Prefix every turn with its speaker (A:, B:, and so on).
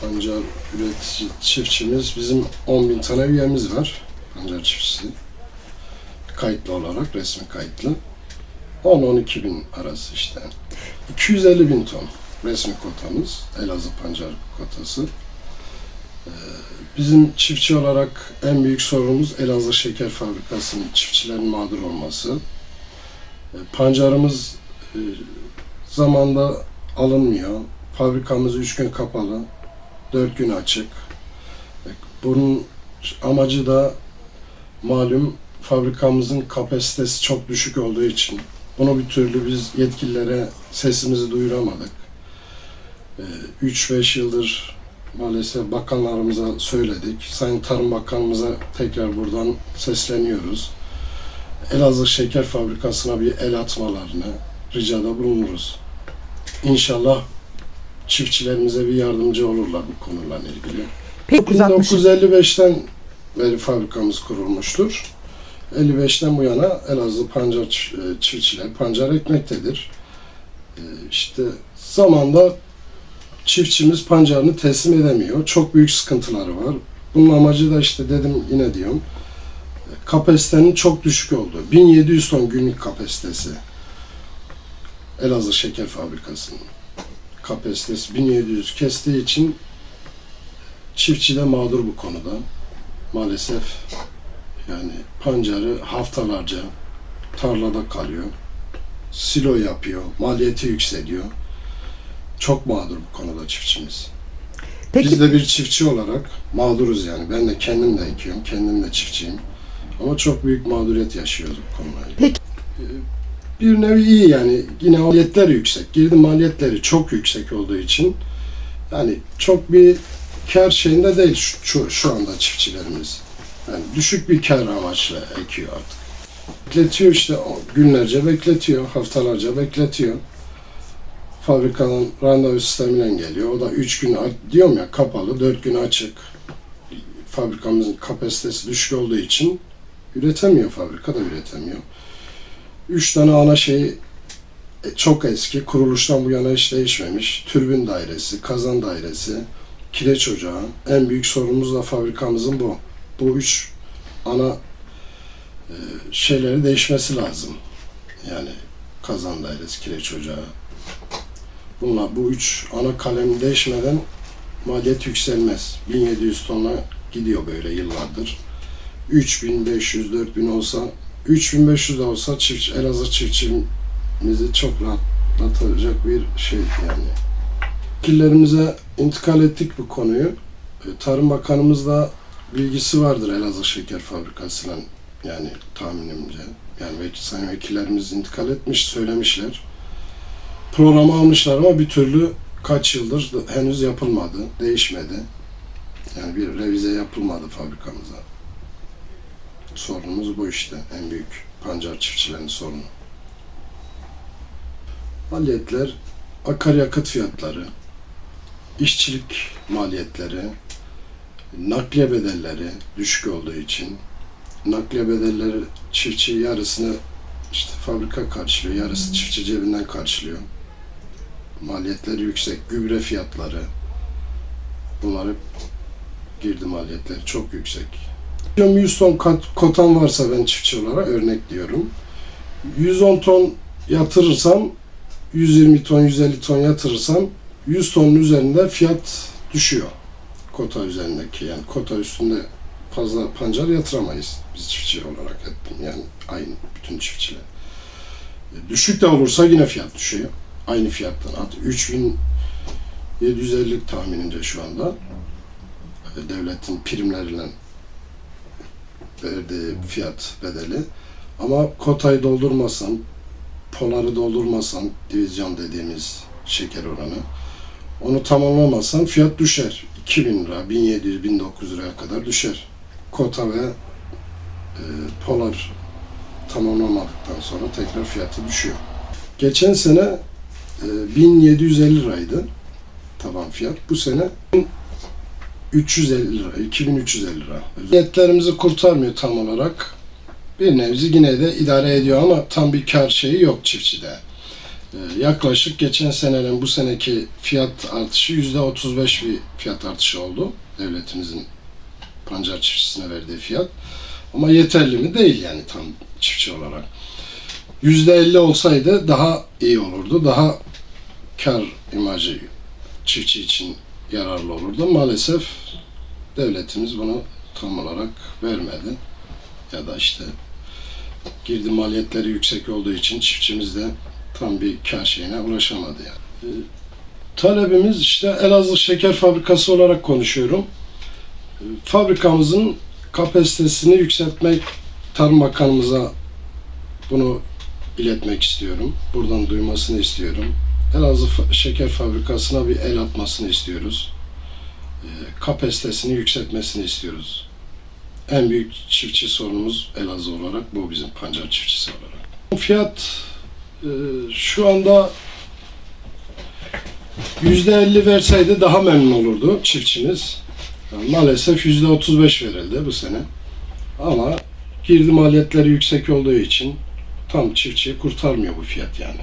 A: pancar üretici çiftçimiz bizim 10 bin tane üyemiz var. Pancar çiftçisi. Kayıtlı olarak, resmi kayıtlı. 10-12 bin arası işte. 250 bin ton resmi kotamız. Elazığ pancar kotası. Ee, Bizim çiftçi olarak en büyük sorunumuz Elazığ Şeker Fabrikası'nın çiftçilerin mağdur olması. Ee, Pancarımız e, zamanda alınmıyor. Fabrikamız 3 gün kapalı, 4 gün açık. E, Bunun amacı da malum fabrikamızın kapasitesi çok düşük olduğu için bunu bir türlü biz yetkililere sesimizi duyuramadık. 3-5 yıldır maalesef bakanlarımıza söyledik. Sayın Tarım Bakanımıza tekrar buradan sesleniyoruz. Elazığ Şeker Fabrikası'na bir el atmalarını ricada bulunuruz. İnşallah çiftçilerimize bir yardımcı olurlar bu konularla ilgili.
B: Peki 160.
A: 1955'ten beri fabrikamız kurulmuştur. 55'ten bu yana Elazığ pancar e, çiftçiler pancar ekmektedir. E, İşte zamanda çiftçimiz pancarını teslim edemiyor. Çok büyük sıkıntıları var. Bunun amacı da işte dedim yine diyorum kapasitenin çok düşük olduğu. 1700 ton günlük kapasitesi. Elazığ Şeker Fabrikası'nın kapasitesi 1700 kestiği için çiftçi de mağdur bu konuda. Maalesef yani pancarı haftalarca tarlada kalıyor. Silo yapıyor, maliyeti yükseliyor. Çok mağdur bu konuda çiftçimiz.
B: Peki
A: Biz de bir çiftçi olarak mağduruz yani. Ben de kendim de ekiyorum, kendim de çiftçiyim. Ama çok büyük mağduriyet yaşıyoruz bu konuyla.
B: Peki.
A: Bir nevi iyi yani. Yine maliyetler yüksek. Girdi maliyetleri çok yüksek olduğu için yani çok bir kar şeyinde değil şu, şu, şu anda çiftçilerimiz. Yani düşük bir kar amaçlı ekiyor artık. Bekletiyor işte günlerce bekletiyor, haftalarca bekletiyor. Fabrikanın randevu sisteminden geliyor. O da 3 gün diyorum ya kapalı, 4 gün açık. Fabrikamızın kapasitesi düşük olduğu için üretemiyor fabrika da üretemiyor. 3 tane ana şey e, çok eski. Kuruluştan bu yana hiç değişmemiş. Türbün dairesi, kazan dairesi, kireç ocağı. En büyük sorunumuz da fabrikamızın bu. Bu üç ana e, şeyleri değişmesi lazım. Yani kazan dairesi, kireç ocağı. Bunlar bu üç ana kalem değişmeden maliyet yükselmez. 1700 tonla gidiyor böyle yıllardır. 3500, 4000 olsa 3500 de olsa çift, Elazığ çiftçimizi çok rahatlatacak bir şey yani. Vekillerimize intikal ettik bu konuyu. E, Tarım Bakanımız da bilgisi vardır Elazığ Şeker Fabrikası'nın yani tahminimce. Yani vekil, sayın vekillerimiz intikal etmiş, söylemişler. Programı almışlar ama bir türlü kaç yıldır henüz yapılmadı, değişmedi. Yani bir revize yapılmadı fabrikamıza. Sorunumuz bu işte. En büyük pancar çiftçilerinin sorunu. Maliyetler, akaryakıt fiyatları, işçilik maliyetleri, nakliye bedelleri düşük olduğu için nakliye bedelleri çiftçi yarısını işte fabrika karşılıyor, yarısı çiftçi cebinden karşılıyor. Maliyetleri yüksek, gübre fiyatları bunlar hep girdi maliyetleri çok yüksek. Diyorum 100 ton kotam varsa ben çiftçi olarak örnek diyorum. 110 ton yatırırsam 120 ton 150 ton yatırırsam 100 tonun üzerinde fiyat düşüyor. Kota üzerindeki yani kota üstünde fazla pancar yatıramayız biz çiftçi olarak hep yani aynı bütün çiftçiler. E, Düşük de olursa yine fiyat düşüyor. Aynı fiyattan at 3750 tahminimce şu anda e, devletin primleriyle verdiği fiyat bedeli. Ama kotayı doldurmasan, poları doldurmasan, divizyon dediğimiz şeker oranı, onu tamamlamasan fiyat düşer. 2000 lira, 1700, 1900 liraya kadar düşer. Kota ve e, polar tamamlamadıktan sonra tekrar fiyatı düşüyor. Geçen sene e, 1750 liraydı taban fiyat. Bu sene 350 lira, 2350 lira. Niyetlerimizi kurtarmıyor tam olarak. Bir nebze yine de idare ediyor ama tam bir kar şeyi yok çiftçide. Ee, yaklaşık geçen senenin bu seneki fiyat artışı yüzde 35 bir fiyat artışı oldu. Devletimizin pancar çiftçisine verdiği fiyat. Ama yeterli mi? Değil yani tam çiftçi olarak. Yüzde 50 olsaydı daha iyi olurdu. Daha kar imajı çiftçi için yararlı olurdu. Maalesef devletimiz bunu tam olarak vermedi. Ya da işte girdi maliyetleri yüksek olduğu için çiftçimiz de tam bir kar şeyine ulaşamadı yani. Ee, Talebimiz işte Elazığ Şeker Fabrikası olarak konuşuyorum. Ee, Fabrikamızın kapasitesini yükseltmek Tarım Bakanımıza bunu iletmek istiyorum. Buradan duymasını istiyorum. Elazığ Şeker Fabrikası'na bir el atmasını istiyoruz. Ee, Kapasitesini yükseltmesini istiyoruz. En büyük çiftçi sorunumuz Elazığ olarak bu bizim pancar çiftçisi olarak. Fiyat e, şu anda %50 verseydi daha memnun olurdu çiftçimiz. Yani maalesef %35 verildi bu sene. Ama girdi maliyetleri yüksek olduğu için tam çiftçiyi kurtarmıyor bu fiyat yani.